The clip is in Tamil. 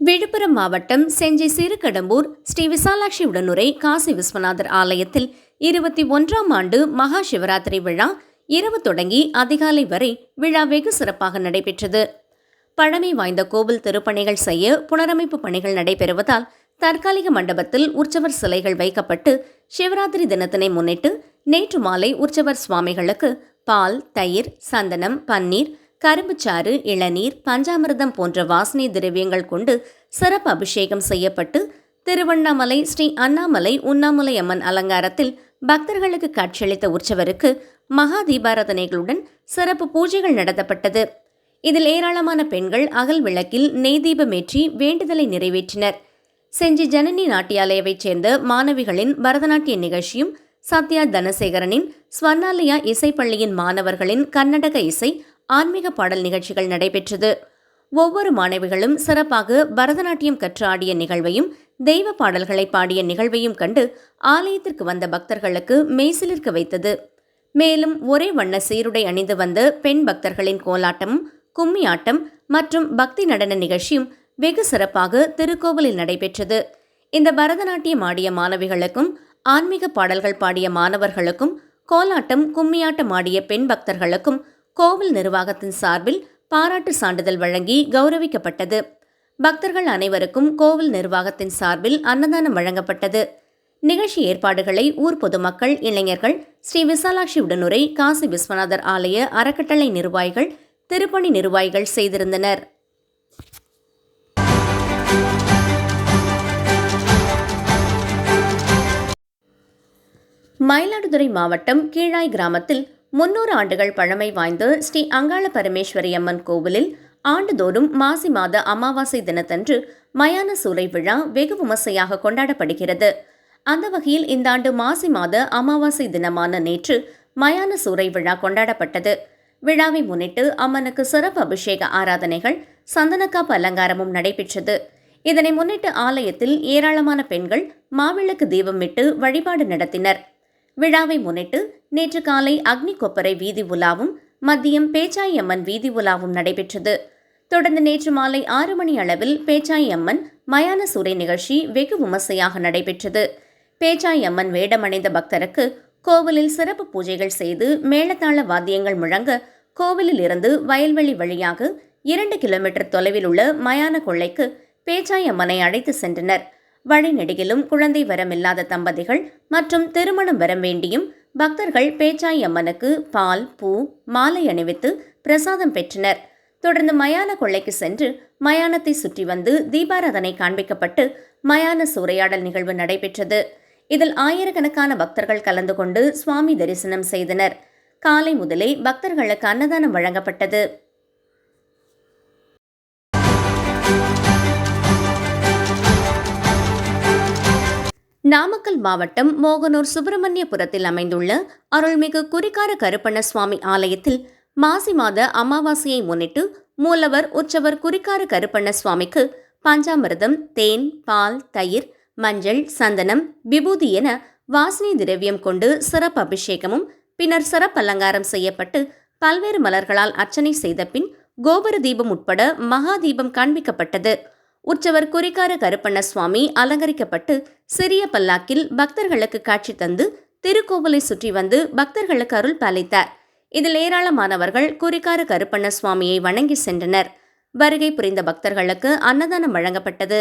விழுப்புரம் மாவட்டம் செஞ்சி சிறுகடம்பூர் ஸ்ரீ விசாலாட்சி உடனுரை காசி விஸ்வநாதர் ஆலயத்தில் இருபத்தி ஒன்றாம் ஆண்டு மகா சிவராத்திரி விழா இரவு தொடங்கி அதிகாலை வரை விழா வெகு சிறப்பாக நடைபெற்றது. பழமை வாய்ந்த கோவில் திருப்பணிகள் செய்ய புனரமைப்பு பணிகள் நடைபெறுவதால் தற்காலிக மண்டபத்தில் உற்சவர் சிலைகள் வைக்கப்பட்டு சிவராத்திரி தினத்தினை முன்னிட்டு நேற்று மாலை உற்சவர் சுவாமிகளுக்கு பால் தயிர் சந்தனம் பன்னீர் கரும்புச்சாறு இளநீர் பஞ்சாமிர்தம் போன்ற வாசனை திரவியங்கள் கொண்டு சிறப்பு அபிஷேகம் செய்யப்பட்டு திருவண்ணாமலை ஸ்ரீ அண்ணாமலை உண்ணாமலை அம்மன் அலங்காரத்தில் பக்தர்களுக்கு காட்சியளித்த உற்சவருக்கு மகா தீபாராதனைகளுடன் சிறப்பு பூஜைகள் நடத்தப்பட்டது. இதில் ஏராளமான பெண்கள் அகல் விளக்கில் நெய் தீபமேற்றி வேண்டுதலை நிறைவேற்றினர். செஞ்சி ஜனனி நாட்டியாலயவைச் சேர்ந்த மாணவிகளின் பரதநாட்டிய நிகழ்ச்சியும் சத்யா தனசேகரனின் ஸ்வர்ணாலயா இசைப்பள்ளியின் மாணவர்களின் கர்நாடக இசை ஆன்மீக பாடல் நிகழ்ச்சிகள் நடைபெற்றது. ஒவ்வொரு மாணவிகளும் சிறப்பாக பரதநாட்டியம் கற்று ஆடிய நிகழ்வையும் தெய்வ பாடல்களை பாடிய நிகழ்வையும் கண்டு ஆலயத்திற்கு வந்த பக்தர்களுக்கு மெய்சிலிருக்க வைத்தது. மேலும் ஒரே வண்ண சீருடை அணிந்து வந்த பெண் பக்தர்களின் கோலாட்டமும் கும்மி ஆட்டம் மற்றும் பக்தி நடன நிகழ்ச்சியும் வெகு சிறப்பாக திருக்கோவிலில் நடைபெற்றது. இந்த பரதநாட்டியம் ஆடிய மாணவிகளுக்கும் ஆன்மீக பாடல்கள் பாடிய மாணவர்களுக்கும் கோலாட்டம் கும்மியாட்டம் ஆடிய பெண் பக்தர்களுக்கும் கோவில் நிர்வாகத்தின் சார்பில் பாராட்டு சான்றிதழ் வழங்கி கௌரவிக்கப்பட்டது. பக்தர்கள் அனைவருக்கும் கோவில் நிர்வாகத்தின் சார்பில் அன்னதானம் வழங்கப்பட்டது. நிகழ்ச்சி ஏற்பாடுகளை ஊர் பொதுமக்கள் இளைஞர்கள் ஸ்ரீ விசாலாட்சி உடனுரை காசி விஸ்வநாதர் ஆலய அறக்கட்டளை நிர்வாகிகள் திருப்பணி நிர்வாகிகள் செய்திருந்தனர். மயிலாடுதுறை மாவட்டம் கீழாய் கிராமத்தில் முன்னூறு ஆண்டுகள் பழமை வாய்ந்த ஸ்ரீ அங்காள பரமேஸ்வரி அம்மன் கோவிலில் ஆண்டுதோறும் மாசி மாத அமாவாசை தினத்தன்று மயான சூறை விழா வெகு விமர்சையாக கொண்டாடப்படுகிறது. அந்த வகையில் இந்த ஆண்டு மாசி மாத அமாவாசை தினமான நேற்று மயான சூறை விழா கொண்டாடப்பட்டது. விழாவை முன்னிட்டு அம்மனுக்கு சிறப்பு அபிஷேக ஆராதனைகள் சந்தனக்காப்பு அலங்காரமும் நடைபெற்றது. இதனை முன்னிட்டு ஆலயத்தில் ஏராளமான பெண்கள் மாவிளக்கு தீபமிட்டு வழிபாடு நடத்தினர். விழாவை முன்னிட்டு நேற்று காலை அக்னி கொப்பரை வீதி உலாவும் மதியம் பேச்சாய் அம்மன் வீதி உலாவும் நடைபெற்றது. தொடர்ந்து நேற்று மாலை ஆறு மணி அளவில் பேச்சாய் அம்மன் மயான சூறை நிகழ்ச்சி வெகு விமர்சையாக நடைபெற்றது. பேச்சாய் அம்மன் வேடமடைந்த பக்தருக்கு கோவிலில் சிறப்பு பூஜைகள் செய்து மேளதாள வாத்தியங்கள் முழங்க கோவிலில் இருந்து வயல்வெளி வழியாக இரண்டு கிலோமீட்டர் தொலைவில் உள்ள மயான கொள்ளைக்கு பேச்சாய் அம்மனை அழைத்து சென்றனர். வழிநெடுகிலும் குழந்தை வரமில்லாத தம்பதிகள் மற்றும் திருமணம் வரம் வேண்டியும் பக்தர்கள் பேச்சாய் அம்மனுக்கு பால் பூ மாலை அணிவித்து பிரசாதம் பெற்றனர். தொடர்ந்து மயான கொள்ளைக்கு சென்று மயானத்தை சுற்றி வந்து தீபாராதனை காண்பிக்கப்பட்டு மயான சூறையாடல் நிகழ்வு நடைபெற்றது. இதில் ஆயிரக்கணக்கான பக்தர்கள் கலந்து கொண்டு சுவாமி தரிசனம் செய்தனர். காலை முதலே பக்தர்களுக்கு அன்னதானம் வழங்கப்பட்டது. நாமக்கல் மாவட்டம் மோகனூர் சுப்பிரமணியபுரத்தில் அமைந்துள்ள அருள்மிகு குறிக்கார கருப்பண்ண சுவாமி ஆலயத்தில் மாசி மாத அமாவாசையை முன்னிட்டு மூலவர் உற்சவர் குறிக்கார கருப்பண்ண சுவாமிக்கு பஞ்சாமிர்தம் தேன் பால் தயிர் மஞ்சள் சந்தனம் விபூதி என வாசனை திரவியம் கொண்டு சிறப்பு அபிஷேகமும் பின்னர் சிறப்பு அலங்காரம் செய்யப்பட்டு பல்வேறு மலர்களால் அர்ச்சனை செய்த பின் கோபுர தீபம் உட்பட மகா தீபம் காண்பிக்கப்பட்டது. உற்சவர் குறிக்கார கருப்பண்ண சுவாமி அலங்கரிக்கப்பட்டு சிறிய பல்லாக்கில் பக்தர்களுக்கு காட்சி தந்து திருக்கோவிலை சுற்றி வந்து பக்தர்களுக்கு அருள் பாலித்தார். இதில் ஏராளமானவர்கள் குறிக்கார கருப்பண்ண சுவாமியை வணங்கி சென்றனர். வருகை புரிந்த பக்தர்களுக்கு அன்னதானம் வழங்கப்பட்டது.